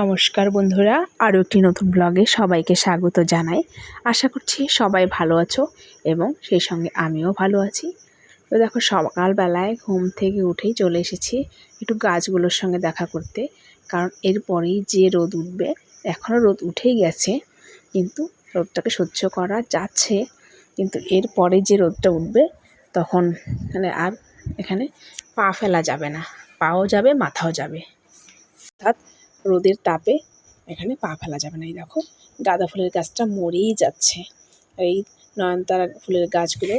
নমস্কার বন্ধুরা, আরও একটি নতুন ব্লগে সবাইকে স্বাগত জানাই। আশা করছি সবাই ভালো আছো এবং সেই সঙ্গে আমিও ভালো আছি। তো দেখো, সকালবেলায় ঘুম থেকে উঠেই চলে এসেছি একটু গাছগুলোর সঙ্গে দেখা করতে। কারণ এরপরেই যে রোদ উঠবে এখনও রোদ উঠেই গেছে, কিন্তু রোদটাকে সহ্য করা যাচ্ছে। কিন্তু এরপরে যে রোদটা উঠবে, তখন মানে আর এখানে পা ফেলা যাবে না, পাও যাবে, মাথাও যাবে। অর্থাৎ রোদের তাপে এখানে পা ফেলা যাবে না। এই দেখো, গাঁদা ফুলের গাছটা মরেই যাচ্ছে। এই নয়নতারা ফুলের গাছগুলো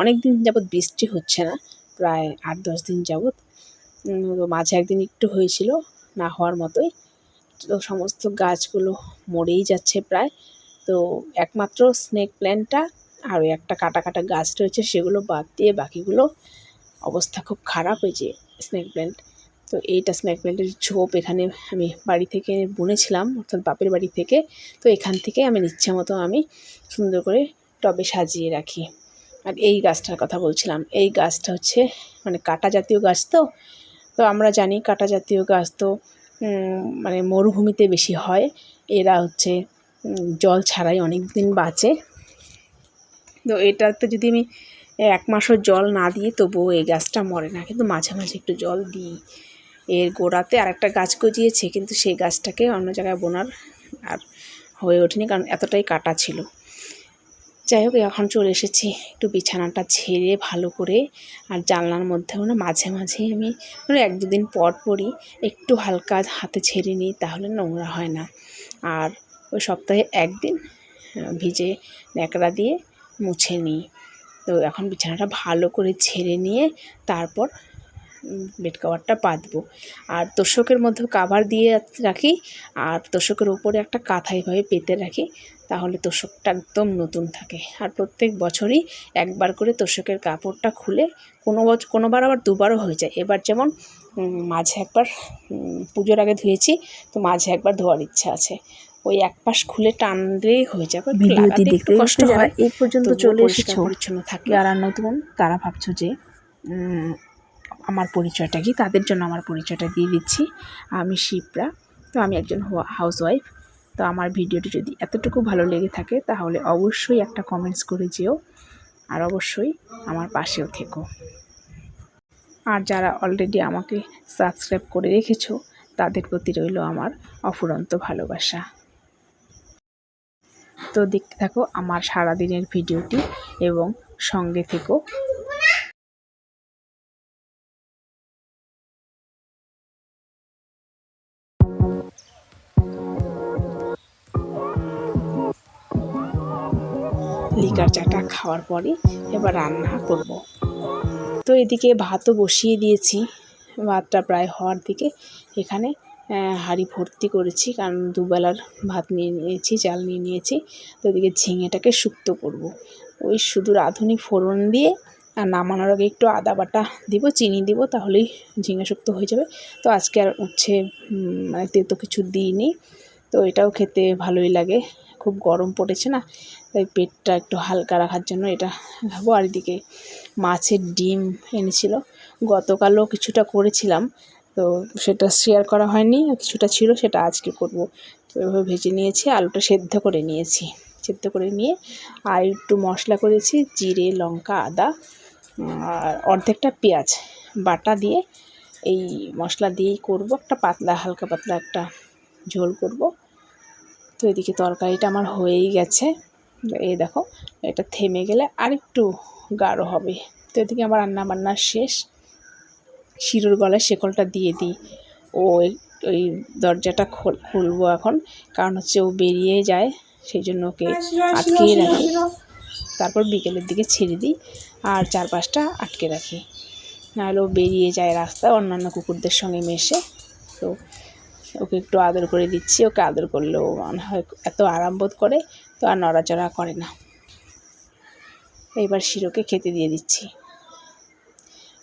অনেক দিন যাবৎ বৃষ্টি হচ্ছে না, প্রায় আট দশ দিন যাবৎ। মাঝে একদিন একটু হয়েছিল, না হওয়ার মতোই। তো সমস্ত গাছগুলো মরেই যাচ্ছে প্রায়। তো একমাত্র স্নেক প্ল্যান্টটা আর ওই একটা কাটা কাটা গাছ রয়েছে, সেগুলো বাদ দিয়ে বাকিগুলো অবস্থা খুব খারাপ। হয়েছে স্নেক প্ল্যান্ট তো এইটা স্নেক প্ল্যান্টের ঝোপ এখানে আমি বাড়ি থেকে বুনেছিলাম, অর্থাৎ বাপের বাড়ি থেকে। তো এখান থেকে আমি ইচ্ছে মতো আমি সুন্দর করে টবে সাজিয়ে রাখি। আর এই গাছটার কথা বলছিলাম, এই গাছটা হচ্ছে মানে কাটা জাতীয় গাছ তো? তো আমরা জানি কাটা জাতীয় গাছ তো মানে মরুভূমিতে বেশি হয়। এরা হচ্ছে জল ছাড়াই অনেক দিন বাঁচে। তো এটাতে যদি আমি এক মাসও জল না দিই, তবুও এই গাছটা মরে না। কিন্তু মাঝে মাঝে একটু জল দিই। এর গোড়াতে আরেকটা গাছ গজিয়েছে, কিন্তু সেই গাছটাকে অন্য জায়গায় বোনার আর হয়ে ওঠেনি কারণ এতটাই কাটা ছিল। যাই হোক, এখন চলে এসেছি একটু বিছানাটা ছেড়ে ভালো করে, আর জানলার মধ্যেও না মাঝে মাঝেই আমি মানে এক দুদিন পর পরই একটু হালকা হাতে ছেড়ে নিই, তাহলে নোংরা হয় না। আর ওই সপ্তাহে একদিন ভিজে ন্যাকড়া দিয়ে মুছে নিই। তো এখন বিছানাটা ভালো করে ছেড়ে নিয়ে তারপর বেড কভারটা পাতবো আর তোষকের মধ্যে কাভার দিয়ে রাখি আর তোষকের উপরে একটা কাঁথা এভাবে পেতে রাখি তাহলে তোষকটা একদম নতুন থাকে। আর প্রত্যেক বছরই একবার করে তোষকের কাপড়টা খুলে কোনো বছর কোনোবার আবার দুবারও হয়ে যায়। এবার যেমন মাঝে একবার পুজোর আগে ধুয়েছি তো মাঝে একবার ধোয়ার ইচ্ছা আছে। ওই এক পাশ খুলে টানলেই হয়ে যাবে ভিডিওটি দেখতে কষ্ট হয়। এই পর্যন্ত চলে এসেছ পরিচ্ছন্ন থাকে যারা নতুন তারা ভাবছ যে আমার পরিচয়টা কি? তাদের জন্য আমার পরিচয়টা দিয়ে দিচ্ছি। আমি শিপ্রা। তো আমি একজন হাউস ওয়াইফ তো আমার ভিডিওটি যদি এতটুকু ভালো লেগে থাকে, তাহলে অবশ্যই একটা কমেন্টস করে যেও। আর অবশ্যই আমার পাশেও থেকো। আর যারা অলরেডি আমাকে সাবস্ক্রাইব করে রেখেছো, তাদের প্রতি রইল আমার অফুরন্ত ভালোবাসা। তো দেখতে থাকো আমার সারাদিনের ভিডিওটি এবং সঙ্গে থেকো। লিকার চাটা খাওয়ার পরে এবার রান্না করব। তো এদিকে ভাতও বসিয়ে দিয়েছি। ভাতটা প্রায় হওয়ার দিকে এখানে হাঁড়ি ভর্তি করেছি, কারণ দুবেলার ভাত নিয়ে নিয়েছি, চাল নিয়ে নিয়েছি। তো এদিকে ঝিঙেটাকে শুক্তো করব। ওই শুধু রাঁধুনি ফোড়ন দিয়ে আর নামানোর আগে একটু আদা বাটা দিব, চিনি দিব, তাহলেই ঝিঙে শুক্তো হয়ে যাবে। তো আজকে আর উচ্ছে মানে তেতো কিছু দিইনি। তো এটাও খেতে ভালোই লাগে। খুব গরম পড়েছে না, তাই পেটটা একটু হালকা রাখার জন্য এটা খাব। আর এদিকে মাছের ডিম এনেছিল। গতকালও কিছুটা করেছিলাম, তো সেটা শেয়ার করা হয়নি, কিছুটা ছিল, সেটা আজকে করব। তো এভাবে ভেজে নিয়েছি, আলুটা সেদ্ধ করে নিয়েছি। সেদ্ধ করে নিয়ে আর একটু মশলা করেছি, জিরে, লঙ্কা, আদা, আর অর্ধেকটা পেঁয়াজ। বাটা দিয়ে এই মশলা দিয়েই করব, একটা পাতলা, হালকা পাতলা একটা ঝোল করব। তো এদিকে তরকারিটা আমার হয়েই গেছে। এই দেখো এটা থেমে গেলে আরেকটু গাঢ় হবে। তো এদিকে আমার রান্না বান্না শেষ। শিরুর গলায় শেকলটা দিয়ে দিই। ও ওই দরজাটা খোল খুলবো এখন কারণ হচ্ছে ও বেরিয়ে যায় সেই জন্য ওকে আটকেই রাখি। তারপর বিকেলের দিকে ছেড়ে দিই আর চারপাশটা আটকে রাখি। নাহলে ও বেরিয়ে যায় রাস্তায় অন্যান্য কুকুরদের সঙ্গে মেশে। তো ওকে একটু আদর করে দিচ্ছি। ওকে আদর করলেও মনে হয় এত আরাম বোধ করে, তো আর নড়াচড়া করে না। এইবার শিরোকে খেতে দিয়ে দিচ্ছি।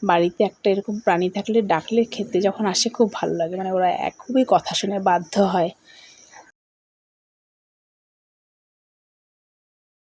বাড়িতে একটা এরকম প্রাণী থাকলে ডাকলে খেতে যখন আসে খুব ভালো লাগে। মানে ওরা খুবই কথা শুনে বাধ্য হয়।